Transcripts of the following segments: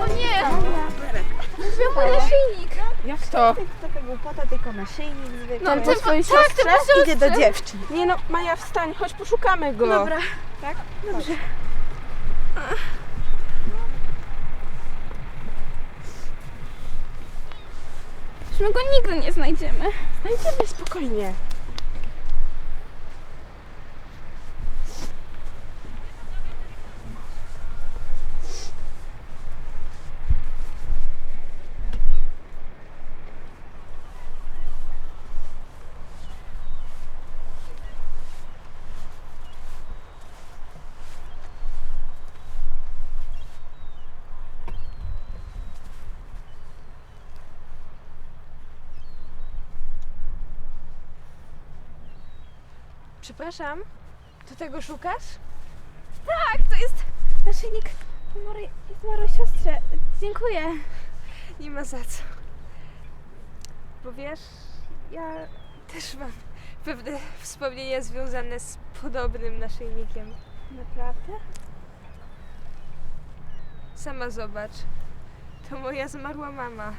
O nie! Wziął mój naszyjnik. Jak to? Taka głupota, tylko naszyjnik zwykły. No, ty, swojej tak, ty siostrze? po Idzie do siostrze. dziewczyn. Nie no, Maja wstań, chodź poszukamy go. Dobra. Tak? Dobrze. Już my go nigdy nie znajdziemy. Znajdziemy spokojnie. Przepraszam, to tego szukasz? Tak, to jest naszyjnik mojej, mojej siostrze. Dziękuję. Nie ma za co. Bo wiesz, ja też mam pewne wspomnienia związane z podobnym naszyjnikiem. Naprawdę? Sama zobacz. To moja zmarła mama.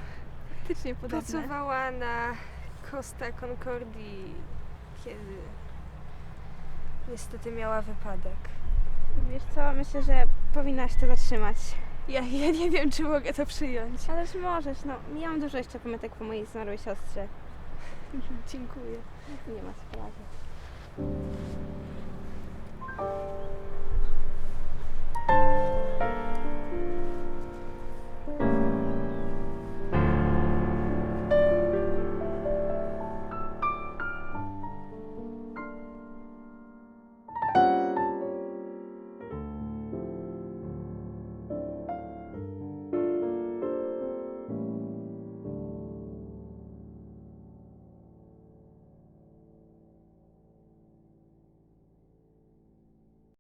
Faktycznie podobne. Pracowała na Costa Concordii, kiedy niestety miała wypadek. Wiesz co, myślę, że powinnaś to zatrzymać. Ja, ja nie wiem, czy mogę to przyjąć. Ależ możesz, no. Ja mam dużo jeszcze pamiątek po mojej zmarłej siostrze. Dziękuję. Nie ma sprawy.